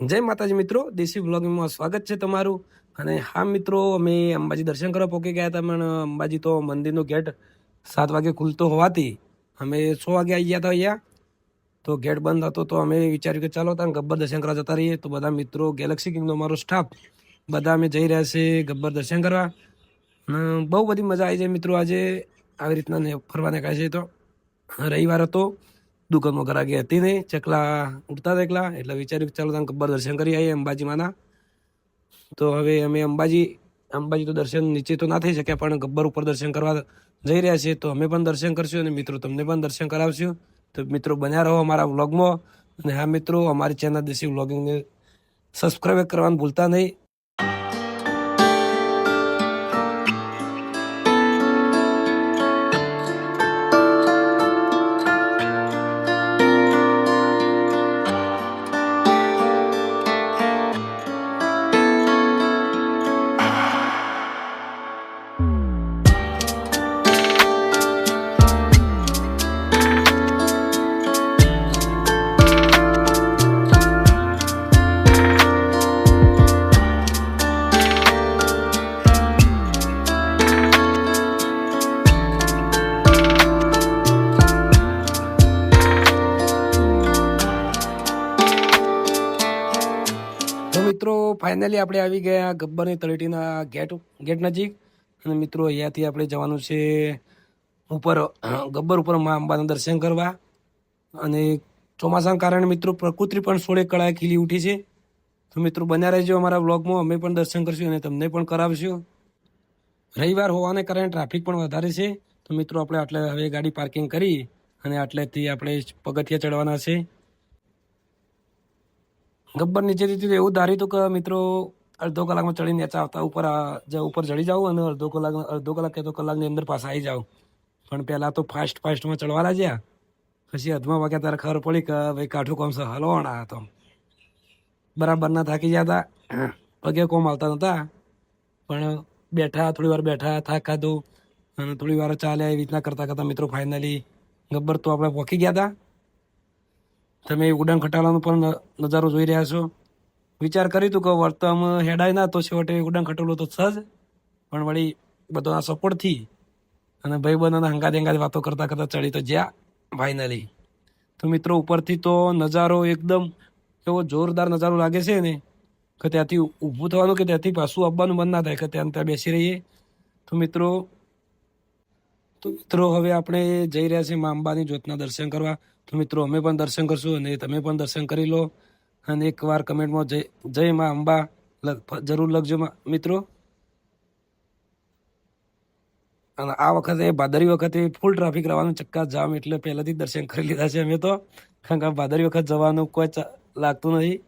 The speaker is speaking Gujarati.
જય માતાજી મિત્રો, દેશી બ્લોગિંગમાં સ્વાગત છે તમારું. અને હા મિત્રો, અમે અંબાજી દર્શન કરવા પોકી ગયા હતા, પણ અંબાજી તો મંદિરનો ગેટ સાત વાગે ખુલતો હોવાથી અમે છ વાગે આવી ગયા હતા અહીંયા. તો ગેટ બંધ હતો, તો અમે વિચાર્યું કે ચાલો ત્યાં ગબ્બર દર્શન કરવા જતા રહીએ. તો બધા મિત્રો ગેલેક્સી કિંગનો અમારો સ્ટાફ બધા અમે જઈ રહ્યા છે ગબ્બર દર્શન કરવા. બહુ બધી મજા આવી જાય મિત્રો આજે. આવી રીતના ફરવા નીકળ્યા છે તો. રવિવાર હતો. દુકાનમાં ગરાગી હતી નહીં. ચકલા ઉડતા હતા એટલે વિચાર્યું ચાલો તમે ગબ્બર દર્શન કરી આવીએ અંબાજીમાંના તો હવે અમે અંબાજી અંબાજી તો દર્શન નીચે તો ના થઈ શક્યા, પણ ગબ્બર ઉપર દર્શન કરવા જઈ રહ્યા છીએ. તો અમે પણ દર્શન કરશું અને મિત્રો તમને પણ દર્શન કરાવશું. તો મિત્રો બન્યા રહો અમારા વ્લોગમાં. અને હા મિત્રો, અમારી ચેનલ દેશી વ્લોગિંગને સબસ્ક્રાઈબ કરવાનું ભૂલતા નહીં. મિત્રો ફાઇનલી આપણે આવી ગયા ગબ્બરની તળેટીના ગેટ ગેટ નજીક. અને મિત્રો, અહીંયાથી આપણે જવાનું છે ઉપર, ગબ્બર ઉપર મા અંબાના દર્શન કરવા. અને ચોમાસાના કારણે મિત્રો, પ્રકૃતિ પણ સોળે કળાએ ખીલી ઉઠી છે. તો મિત્રો, બન્યા રહેજો અમારા વ્લોગમાં. અમે પણ દર્શન કરશું અને તમને પણ કરાવશું. રવિવાર હોવાને કારણે ટ્રાફિક પણ વધારે છે. તો મિત્રો, આપણે આટલે હવે ગાડી પાર્કિંગ કરી અને આટલેથી આપણે પગથિયા ચડવાના છે. ગબ્બર નીચે તો એવું ધાર્યું હતું કે મિત્રો અડધો કલાકમાં ચડીને નેચા આવતા ઉપર ઉપર ચડી જાઉં અને અડધો કલાક અડધો કલાક કે તો કલાકની અંદર પાછા આવી જાઉં પણ પહેલાં તો ફાસ્ટ ફાસ્ટમાં ચડવા લાગ્યા પછી અધમાં વાગ્યા ત્યારે ખબર પડી કે ભાઈ કાઠું કોમ છે. હલવાણા હતો બરાબર ના થાકી ગયા હતા. પગે કોમ આવતા નહોતા. પણ બેઠા, થોડી વાર બેઠા, થાક ખાધું અને થોડી વાર ચાલ્યા એવી રીતના કરતાં કરતાં મિત્રો ફાઇનલી ગબ્બર તો આપણે પહોંચી ગયા હતા. તમે ઉડાન ખટાલાનો પણ નજારો જોઈ રહ્યા છો. વિચાર કર્યું હતું કે વર્તમ હેડાય ના તો છેવટે ઉડાન ખટોલો તો સજ પણ વળી બધાના સપોર્ટથી અને ભાઈબંધોના હંગાત હંગાત વાતો કરતા કરતા ચડી તો જ્યાં ફાઇનલી તો મિત્રો, ઉપરથી તો નજારો એકદમ એવો જોરદાર નજારો લાગે છે ને, કે ત્યાંથી ઊભું થવાનું કે ત્યાંથી પાછું આવવાનું મન ના થાય, કે ત્યાં ત્યાં બેસી રહીએ. તો મિત્રો તો મિત્રો, હવે આપણે જઈ રહ્યા છીએ મા અંબાની જ્યોતના દર્શન કરવા. તો મિત્રો, અમે પણ દર્શન કરશું અને તમે પણ દર્શન કરી લો. અને એકવાર કમેન્ટમાં જય જય મા અંબા. જરૂર લખજો મિત્રો. અને આ વખતે ભાદરી વખતે ફૂલ ટ્રાફિક રહેવાનું ચક્કા જામ એટલે પહેલાથી દર્શન કરી લીધા છે અમે તો. કારણ કે ભાદરી વખત જવાનું કોઈ લાગતું નથી.